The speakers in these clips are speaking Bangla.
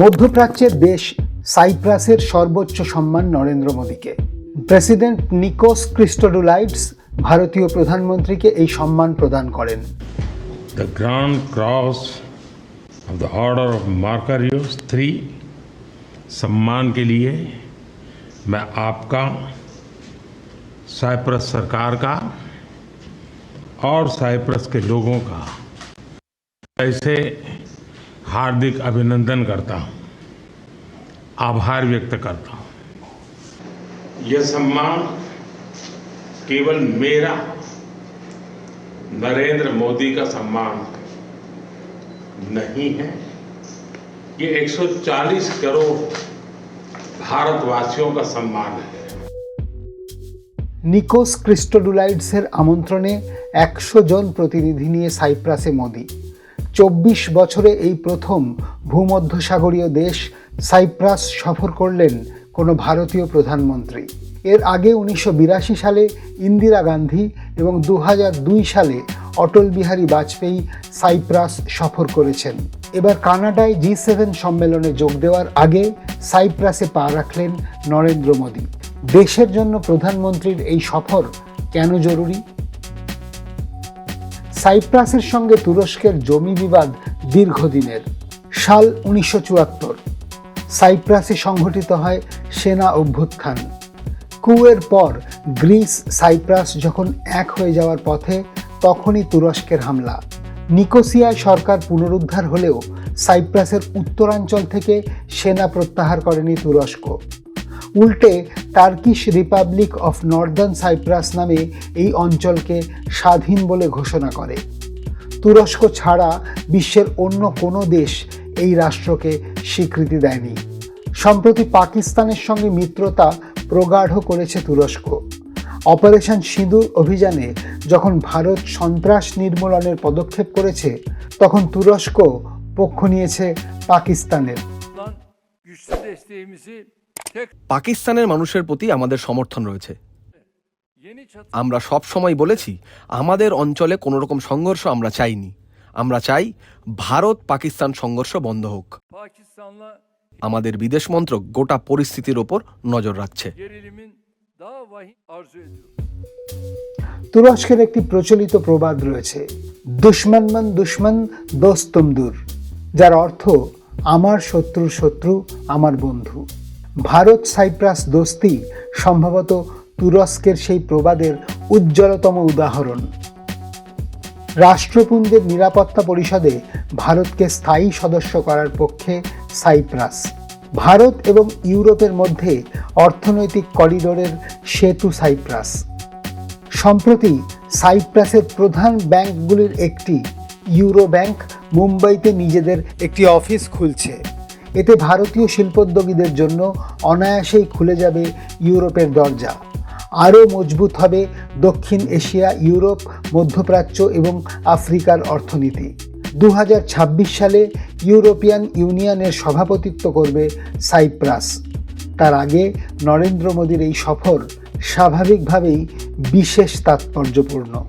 মধ্যপ্রাচ্যের দেশ সাইপ্রাসের সর্বোচ্চ সম্মান নরেন্দ্র মোদীকে প্রেসিডেন্ট নিকোস ক্রিস্টোডুলাইডস ভারতীয় প্রধানমন্ত্রীকে এই সম্মান প্রদান করেন the Grand Cross of the Order of Marcarius three सम्मान के लिए मैं आपका साइप्रस सरकार का और साइप्रस के लोगों का ऐसे हार्दिक अभिनंदन करता हूँ आभार व्यक्त करता हूँ यह सम्मान केवल मेरा नरेंद्र मोदी का सम्मान नहीं है ये 140 करोड़ भारतवासियों का सम्मान है নিকোস ক্রিস্টোডুলাইডসের আমন্ত্রণে একশো জন প্রতিনিধি নিয়ে সাইপ্রাসে মোদি চব্বিশ বছরে এই প্রথম ভূমধ্যসাগরীয় দেশ সাইপ্রাস সফর করলেন কোনো ভারতীয় প্রধানমন্ত্রী। এর আগে উনিশশো বিরাশি সালে ইন্দিরা গান্ধী এবং দু সালে অটল বিহারী বাজপেয়ী সাইপ্রাস সফর করেছেন। এবার কানাডায় জি সেভেন সম্মেলনে যোগ দেওয়ার আগে সাইপ্রাসে পা রাখলেন নরেন্দ্র মোদী। দেশের জন্য প্রধানমন্ত্রীর এই সফর কেন জরুরি? সাইপ্রাসের সঙ্গে তুরস্কের জমি বিবাদ দীর্ঘদিনের। সাল উনিশশো চুয়াত্তর। সাইপ্রাসে সংঘটিত হয় সেনা অভ্যুত্থান। কুয়ের পর গ্রিস সাইপ্রাস যখন এক হয়ে যাওয়ার পথে, তখনই তুরস্কের হামলা। নিকোসিয়ায় সরকার পুনরুদ্ধার হলেও সাইপ্রাসের উত্তরাঞ্চল থেকে সেনা প্রত্যাহার করেনি তুরস্ক। উল্টে Turkish Republic of Northern Cyprus নামে এই অঞ্চলকে স্বাধীন বলে ঘোষণা করে। তুরস্ক ছাড়া বিশ্বের অন্য কোনো দেশ এই রাষ্ট্রকে স্বীকৃতি দেয়নি। সম্প্রতি পাকিস্তানের সঙ্গে মিত্রতা প্রগাঢ় করেছে তুরস্ক। অপারেশন সিঁদুর অভিযানে যখন ভারত সন্ত্রাস নির্মূলনের পদক্ষেপ করেছে, তখন তুরস্ক পক্ষ নিয়েছে পাকিস্তানের। পাকিস্তানের মানুষের প্রতি আমাদের সমর্থন রয়েছে। আমরা সব সময় বলেছি, আমাদের অঞ্চলে কোনো রকম সংঘর্ষ আমরা চাইনি। আমরা চাই ভারত পাকিস্তান সংঘর্ষ বন্ধ হোক। আমাদের বিদেশ মন্ত্রক গোটা পরিস্থিতির ওপর নজর রাখছে. তুরস্কের একটি প্রচলিত প্রবাদ রয়েছে দুশ্মনমন দুশ্মন, দোস্তম দূর যার অর্থ, আমার শত্রুর শত্রু, আমার বন্ধু ভারত সাইপ্রাস দোস্তি সম্ভবত তুরস্কের সেই প্রবাদের উজ্জ্বলতম উদাহরণ। রাষ্ট্রপুঞ্জের নিরাপত্তা পরিষদে ভারতকে স্থায়ী সদস্য করার পক্ষে সাইপ্রাস। ভারত এবং ইউরোপের মধ্যে অর্থনৈতিক করিডোরের সেতু সাইপ্রাস। সম্প্রতি সাইপ্রাসের প্রধান ব্যাংকগুলির একটি ইউরো ব্যাংক মুম্বাইতে নিজেদের একটি অফিস খুলছে। এতে ভারতীয় শিল্পোদ্যোগীদের জন্য অনায়াসেই খুলে যাবে ইউরোপের দরজা। আরও মজবুত হবে দক্ষিণ এশিয়া, ইউরোপ, মধ্যপ্রাচ্য এবং আফ্রিকার অর্থনীতি। দু হাজার ছাব্বিশ সালে ইউরোপিয়ান ইউনিয়নের সভাপতিত্ব করবে সাইপ্রাস। তার আগে নরেন্দ্র মোদীর এই সফর স্বাভাবিকভাবেই বিশেষ তাৎপর্যপূর্ণ।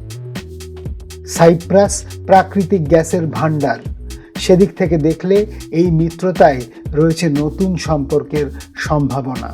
সাইপ্রাস প্রাকৃতিক গ্যাসের ভাণ্ডার। সেদিক থেকে দেখলে এই মিত্রতায় রয়েছে নতুন সম্পর্কের সম্ভাবনা।